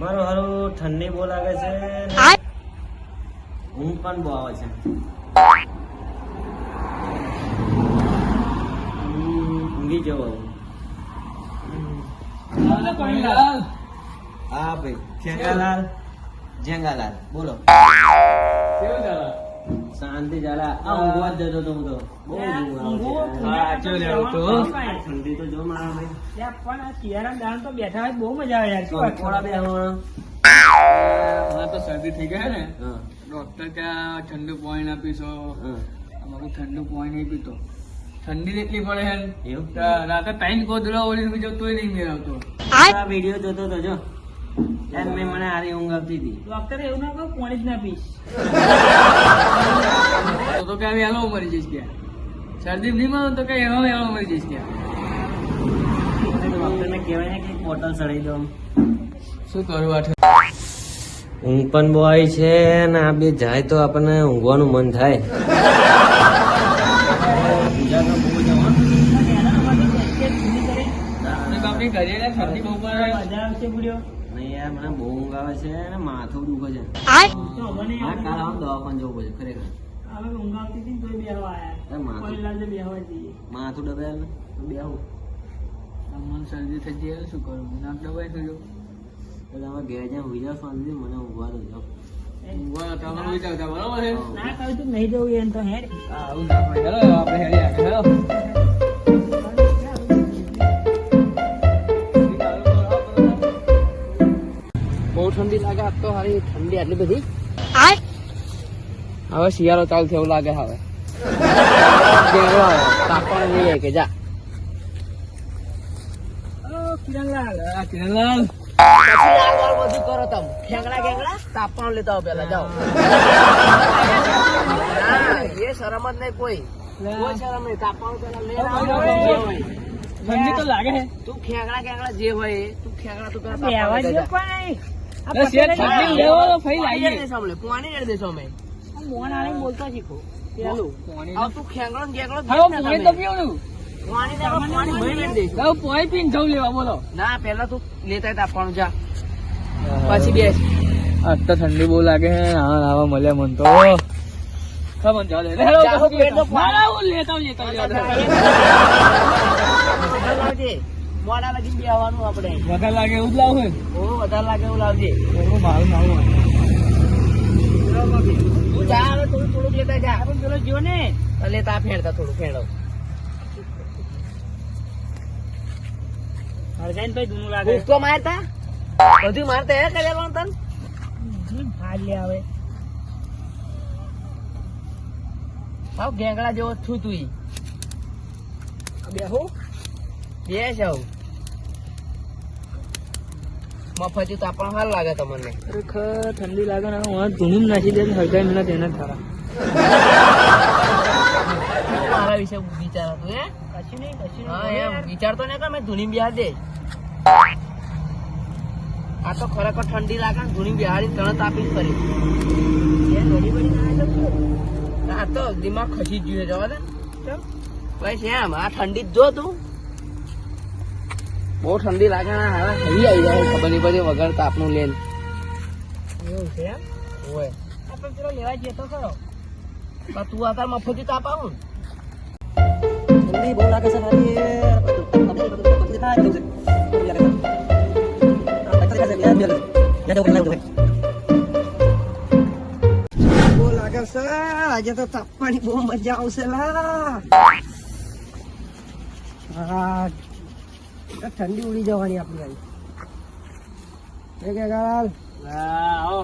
મારું હારું ઠંડી બહુ લાગે છે ને ઊંઘ પણ બહુ આવે છે. ઊંઘી જવો. હા ભાઈ જેંગાલાલ જેંગાલાલ બોલો. કેવું ચાલે? શાંતિ ચાલે. આ ઊંઘવા જ જતો તો. હું તો. બહુ. ઠંડી તો જો મારા ભાઈ. પણ આ શિયાળા દાણ તો બેઠા હોય બહુ મજા આવે યાર. શું વાત કંકોડા બે હમણાં. તો શરદી થઈ ગયા ને? હા, ડોક્ટર ક્યાં ઠંડુ પોઈન્ટ આપીશો. અમારું ઠંડુ પોઈન્ટ નહીં પીતો. ઠંડી એટલી પડે? રાતે ત્રણ કોદરો ઓળી જતો તોય નહીં મેળવતો. આ વીડિયો જોતો તો જો. યાર મેં મને આરી ઊંઘ આવતી હતી. ડોક્ટર એવું ના કહું પાણી જ ના પીશ. તો તો કે વહેલો મરી જઈશ કે. શરદી નહીં મળે તો કે એનો વહેલો મરી જઈશ કે. ડોક્ટરને કહેવાય ને કે એક બોટલ ચડાવી દો. શું કરું આઠ? ઊંઘ પણ બહુ આવી છે ને આ બે જાય તો આપણને ઊંઘવાનું મન થાય. ઘરે ને ઠંડી બહુ મજા આવશે બુડ્યો મને બહુ ઊંઘ આવે છે અને માથું દુખે છે. હા કાલ આવું દવાખાને જવું પડશે ખરેખર. ઊંઘ આવતી હતી માથું. ડબાયેલ તો બે આવું મને શરદી થઈ જાય શું કરું? નાક દબાઈ થયો એટલે તમે ઘેર જ્યાં હોઈ જાઓ મને ઊંઘવા દો જાઓ. ઊંઘવા તમે હોઈ બરાબર છે? ના કહ્યું તું નહીં જવું એમ તો આવું ના આપણે આગળ બહુ ઠંડી લાગે આજ તો હારી ઠંડી આટલી બધી. હવે શિયાળો ચાલુ થયો એવું લાગે હવે. તાપણ તાપમાન નહીં કે જા. કિરણલાલ. કિરણલાલ. પછી લાલ વાળ બધું કરો તમ. ખેંગડા ખેંગડા તાપવાનું લેતા આવો પેલા જાઓ. એ શરમ જ નહીં કોઈ. કોઈ શરમ નહીં. તાપવાનું પેલા લઈને આવો જે હોય. ઠંડી તો લાગે તું ખેંગડા ખેંગડા જે હોય એ, તું ખેંગડા તું પેલા ને પેલા તું લેતા તાપવાનું જા. પછી બેસ. આજ તો ઠંડી બહુ લાગે છે હા નાવા મળે મન તો. ખબર ચાલે. લેતા લેતા આવું, લેતા આવું. આવવાનું મોડા આપણે. વધારે લાગે એવું જ લાવવું ઓ વધારે લાગે એવું લાવજે. એનું મારું નાવું તું જા હવે થોડું થોડુંક લેતા જા. પણ પેલો જો ને લેતા ફેરતા થોડું ફેરવ. હરગાઈને તો જૂનું લાગે. ભૂખ મારતા? બધું મારતા હે કરેલું તન? જીભ લે આવે હાવ ગેંગડા જેવો છું તું બેહો બેસ આવ મફતી તો આપણને સારું લાગે તમને. ખરેખર ઠંડી લાગે ને હું ધૂનું નાખી દે હરગાઈ મને તેને થારા મારા વિશે વિચાર હતું હે? કશું નહીં કશું હા એમ. વિચારતો ને કે મેં ધૂની બિહાર દે. આ તો ખરેખર ઠંડી લાગે ને ધૂની બિહારી તરત આપીને કરી ઘડી બડી ના આવે તો આ તો દિમાગ ખસી ગયું જવા દે બસ એમ આ ઠંડી જ જો તું. બહુ ઠંડી લાગે ને હવે હવી આવી જાય ખબર નહીં પડી વગર તાપનું લેન એવું છે એમ હોય આપણે પેલો લેવા જઈએ તો ખરો પણ તું અત્યારે મફતી તાપ આવું ઠંડી બહુ લાગે છે મારી તકલીફ થાય જવું છે. આ તકલીફ થાય છે, બે- બે લાગે. બે જવું પડે, લાગવું પડે. બહુ લાગે છે આજે તો તાપવાની બહુ મજા આવશે લા હા ઠંડી ઉડી જવાની આપણી એ કે ગાલ આવો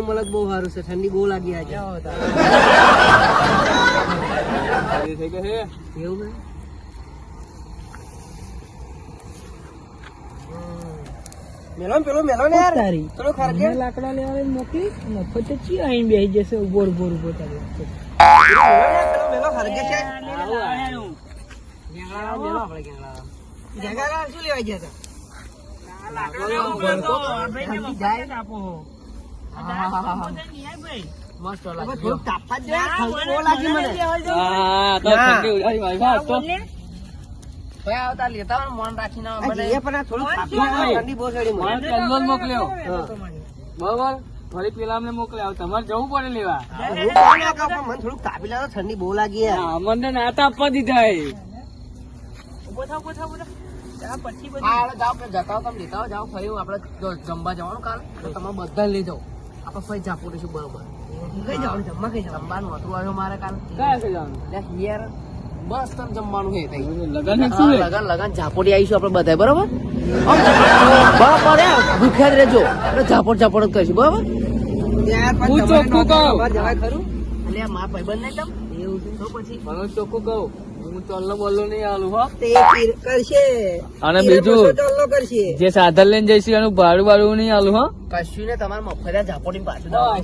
મળે તો બહુ સારું છે. ઠંડી બહુ લાગી આજે. એવું મેલો પેલો મેલો ને યાર. તારી. થોડો ખરકે લાકડા લેવા મોકલી મફત ચી આઈ બેસી જશે ઊભો ઊભો ઊભો તારી શું લેવા ગયા હતા મસ્ત લાગે બરોબર? ફરી પેલા અમને મોકલ્યા. તમારે જવું પડે લેવા. મને થોડુંક કાપી લાવો ઠંડી બહુ લાગી યાર. અમને નાતા આપવા દીધા એ. જમવા જવાનું કાલ. તમે બધા લઈ જાઓ આપણે ફરી જાપો રહીશું બરોબર. કઈ જવાનું? જમવા કઈ જવાનું? જમવાનું હતું આવ્યો મારે કાલ. કયા છે જવાનું? યાર બસ તમે જમવાનું છે તઈ. લગન લગન લગન ઝાપોડી આવીશું આપણે બધા બરોબર? બરાબર ભૂખ્યા જ રહેજો. આપણે ઝાપોડ ઝાપોડ જ કરીશું બરોબર? હું ચોખ્ખું કહું. તમારે જવાય ખરું? એટલે આ મારા ભાઈબંધ નહીં તમ એવું છે. તો પછી? મને ચોખ્ખું કહું. હું ચોલ્લો બોલ્લો નહીં આલું હો. તે કરશે. અને બીજું? કરશે જે સાધન લઈને જઈશું એનું ભાડું ભાડું નહીં આલું હો. કશું ને તમારે મફત ઝાપોડી પાછું. હા.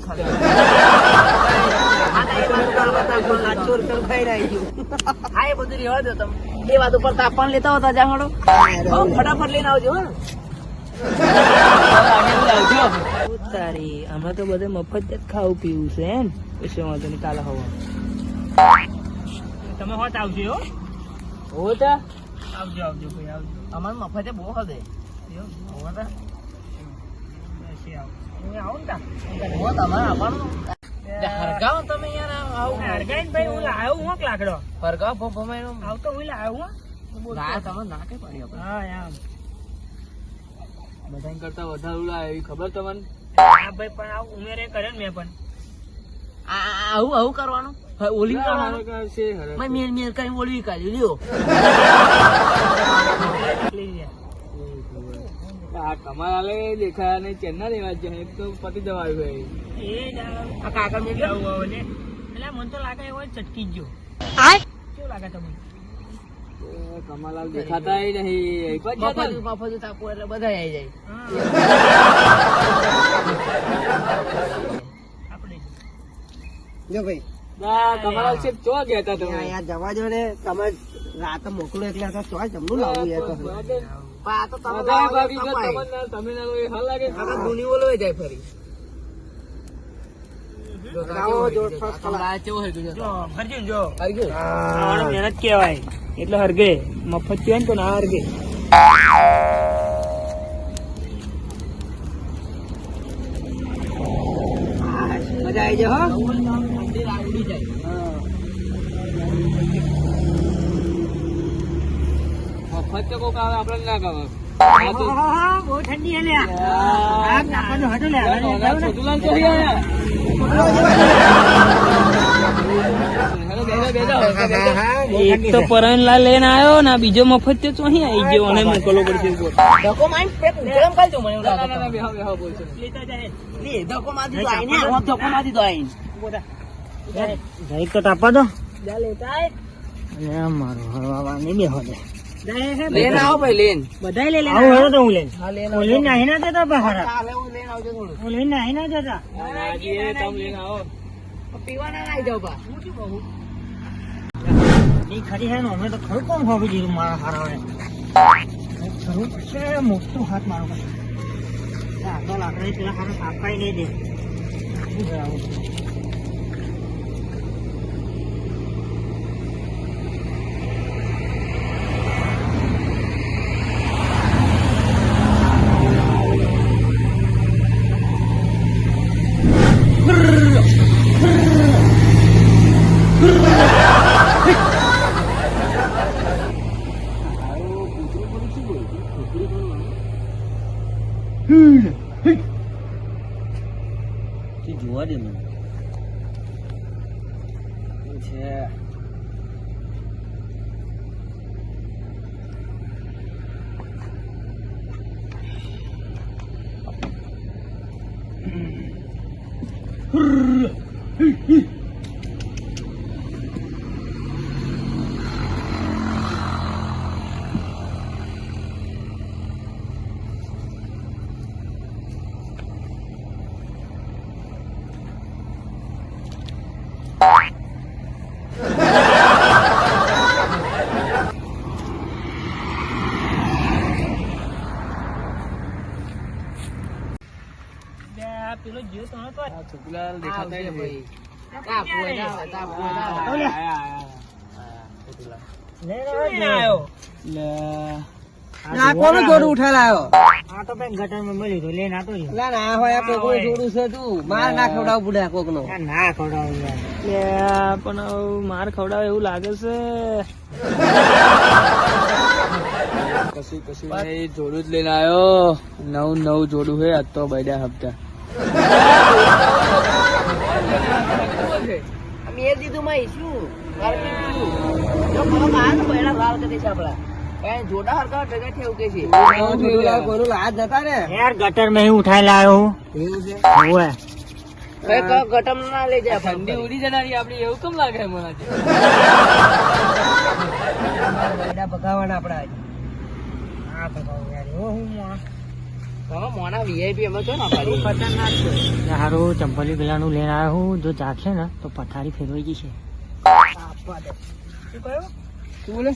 એ બધું રહેવા દો તમે. એ વાત ઉપર તાપમાન લેતા હોતા જા ફટાફટ લઈને આવજો હા. તારી આમાં તો બધે મફત જ ખાવું પીવું છે એમ. પછી વાંધો નહીં કાલે હવા. તમે હોત આવજો હો. હો તા આવજો આવજો ભાઈ આવજો. અમારે મફતે બહુ હદે બેસી આવો. તમે ને તમારે આવવાનું. હરગાવો તમે યાર આવું. હરગાઈને ભાઈ હું લાવ્યો હું લાકડો? હરગાવ ભમાઈ આવતો હું લાવ્યો હું? ના તમે ના કે પડી હા આમ બધા કરતા વધારે ઉડા એવી ખબર તમને? હા ભાઈ પણ આ ઉમેરે કરે ને મેં પણ. આ- આ- આવું આવું કરવાનું? ઓલી કરવાનું? છે હરક. મેં મેર મેર કરી ઓલવી કાઢી લ્યો. લઈ લે. આ કમાલ આલે દેખાયા નહીં ચેન્ના લેવા એક તો પતિ દવા આવ્યું એ જ આ- આ કાકા મેં આવું આવું એટલે મને તો લાગે એવો ચટકી જ ગયો. કેવું લાગે તમને? કમાલાલ દેખાતા નહીં. મફત. મફત તાપુ એટલે બધા આવી જાય. જો ભાઈ. ના કમાલાલ છે ચો ગયા હતા તમે યાર જવા દો ને. તમે રાતે મોકલો એટલે આ તો ચોય જમનું યાર તો. પણ આ તો તમે બધા લાવો ભાગી તો ગયા કપાય. તમને ના- તમે ના લો એ હાલ લાગે. કાકા ધૂની જાય ફરી લાવો જો first આ કમળા કેવો હરગ્યો છે? જો ફરજો જો હરગ્યો? આને મહેનત કહેવાય. એટલે હરગે. મફત કહેવાય ને તો ના હરગે. મજા આવી જાય હો. મંદિર આવડી જાય મફત તો કોક આવે આપણે ના ગમે બહુ ઠંડી હે લ્યા. આ કાકાનો હટો લે હવે જાવ ને. છોટુલાલ તો અહીં એક તો પરણલા લઈને આવ્યો ને બીજો મફત તો અહીં આવી ગયો અને મોકલવો પડશે ધક્કો તો. તાપા દો. મારો હવા નહીં બેહો દે લઈને આવો ભાઈ, લઈને. બધા લઈ લે આવું તો હું લઈને હા, લઈને હું આવજો. લઈને ના જતા બહાર ચાલે, હું લઈને આવજો થોડું. હું લઈને નાહી ના જતા ના, ના, હજી એ તમે લઈને આવો. પીવાના ના આવી જાઓ બા. એ ખરી હે ને અમે તો ખરું કોમ હોવી દીધું મારા હારાવે ખરું પડશે મોટું હાથ મારો પડશે આ તો લાકડી પેલા હારા કાપાઈ નહીં દે શું બે આ પેલો તો આ છોટુલાલ દેખાતા ય ભાઈ. તાપ હોય ના હોય, તાપ હોય ના લે. આયા, આયા, આયા. લઈને આવ્યો? લે. આ કોનું જોડું ઉઠા લાયો આ તો ભાઈ ગટરમાં મળ્યું હતું લઈને આતો લા. ના હોય આ કોકનું જોડું છે તું. માર ના ખવડાવ પડે કોક નો ના ખવડાવું યાર. લે પણ માર ખવડાવે એવું લાગે છે. કશું કશું જોડું જ લઈને આવ્યો. નવું નવું જોડું હે આજ તો બધા હપ્તા. અમે દીધું માં જો મને લાલ કરી જોડા હરકા કે છે. ને યાર ગટરમાં ઉઠાઈ લાયો હું એવું છે? ગટમ ના લઈ જાય ઠંડી ઉડી જનારી આપડી એવું કેમ લાગે મને ભગાવાના આપડા હા ભગાવું યાર એવો હું. તમે મોના વીઆઈપી એમાં છો ને ખતરનાક છે. હારું ચંપલી પેલાનું લઈને આવ્યો હું. જો જાગશે ને તો પથારી ફેરવાઈ ગઈ છે નક્કી કોકનું?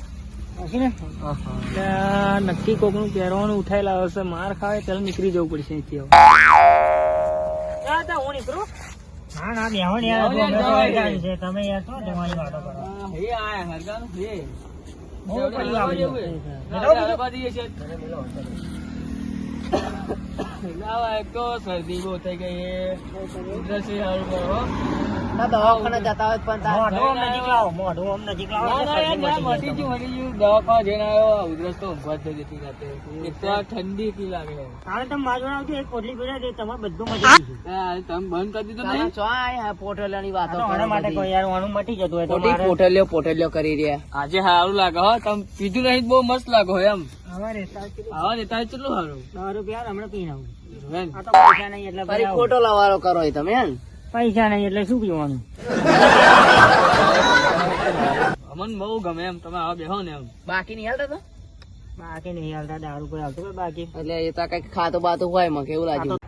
નક્કી કોકનું પહેરવાનું ઉઠાઈ હશે છે માર ખાવે ત્યારે નીકળી જવું પડશે અહીંથી હવે. હું નીકળું. ના ના યાર. તમે યાર શું જવાની વાતો કરો. હે હરગાનું હે બહુ છે. લાવા તો શરદી બહુ થઈ ગઈ હે ઉધરસ કરો ના દવાખાને જતા હોય પણ મોઢું આમ નજીક મોઢું આમ નજીક લાવો ના, એટલે ના, યાર, શરદી ના, મટી મટી ગયું, મટી ગયું. દવાખાને જઈને આવ્યો, ઉધરસ તો ઊંઘવા જ નથી રાતે. એક ઠંડી એટલી લાગે. હવે તમે બાજુ આવજો એક પોટલી પીડા દે તમારે બધું મટી તમે બંધ કરી દીધું નહીં? ચો વાતો આના માટે. કોઈ યાર આનું મટી જતું હોય તો કરી રહ્યા આજે સારું લાગે હો તમે પીધું નહીં બહુ મસ્ત લાગો એમ આવા દેતા કેટલું સારું? દસ રૂપિયા હમણાં પી નાખું આ તો પૈસા નહીં એટલે ફરી ખોટો લવારો કરો તમે હે પૈસા નહીં એટલે શું પીવાનું? અમન બહુ ગમે એમ તમે આવા બેહો ને એમ. બાકી નહીં હાલતા બાકી નહીં હાલતા દારૂ કોઈ હાલતું બાકી. એટલે એ તો કંઈક ખાતું બાતું હોયમાં કેવું લાગ્યું?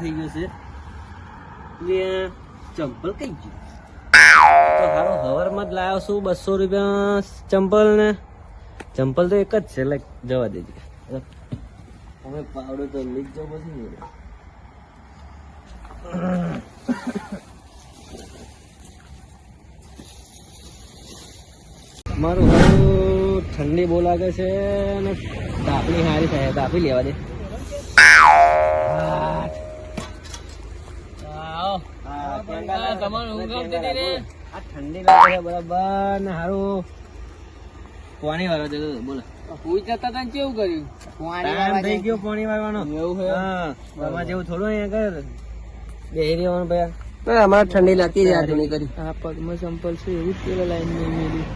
થઈ ગયો છે. લે, ચંપલ કઈ ગયું? હવારમાં જ લાવ્યો છું બસો રૂપિયા ચંપલ ને ચંપલ તો એક જ છે લાઈક જવા દેજે. હવે પાવડો તો લીક જ પછી. મારું ઠંડી બહુ લાગે છે ને તાપણી સારી થાય, તાપી લેવા દે. ઠંડી લાગે છે બરાબર ને હારું. પાણી વાળો છે બોલો. હુઈ જતા હતા કેવું કર્યું? ટાઈમ થઈ ગયો પાણી વાળવાનો. એવું હે? હા જેવું થોડું અહીંયા કર્યો બેહી રહેવાનું ભાઈ. અમારે ઠંડી લાગતી કરી હા પગમાં ચંપલ છે એવું જ પેલા લાઈન નહીં મેળ્યું.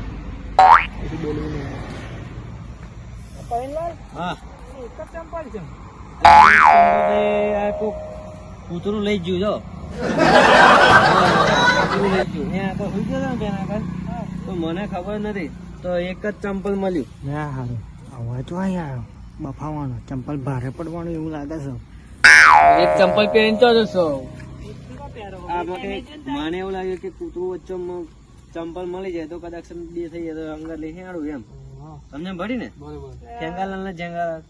પછી બોલવું નહીં. હા. ભાઈ, આ કોક કૂતરું લઈ જ ગયું જો. કૂતરું લઈ ગયું અહીંયા તો મને ખબર નથી તો એક જ ચંપલ મળ્યું ના હારું હવે તો આ યાર બફાવાનો ચંપલ ભારે પડવાનું એવું લાગે છે એક ચંપલ પહેરીને તો જશો મને એવું લાગ્યું કે કૂતરું વચ્ચે ચંપલ મળી જાય તો કદાચ બે થઈ જાય તો અંગર લઈ હેડું એમ. તમને ભરી ને ખેંગાલાલ ને જેંગાલાલ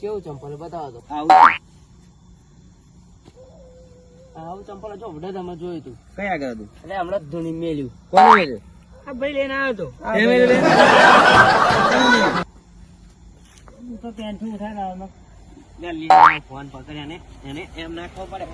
કેવું ચંપલ? બતાવો તો. આવું છે. આવું ચંપલ જો વડે તમે જોયું તું કઈ આગળ હતું? એટલે હમણાં ધૂણી મેલ્યું? આ ભાઈ લઈને આવ્યો તો એ મેળ્યું લે. હું તો પેન્ટથી ઉઠાઈને આવ્યો લે, લે, લે, ફોન પકડ્યા ને એને એમ નાખવો પડે.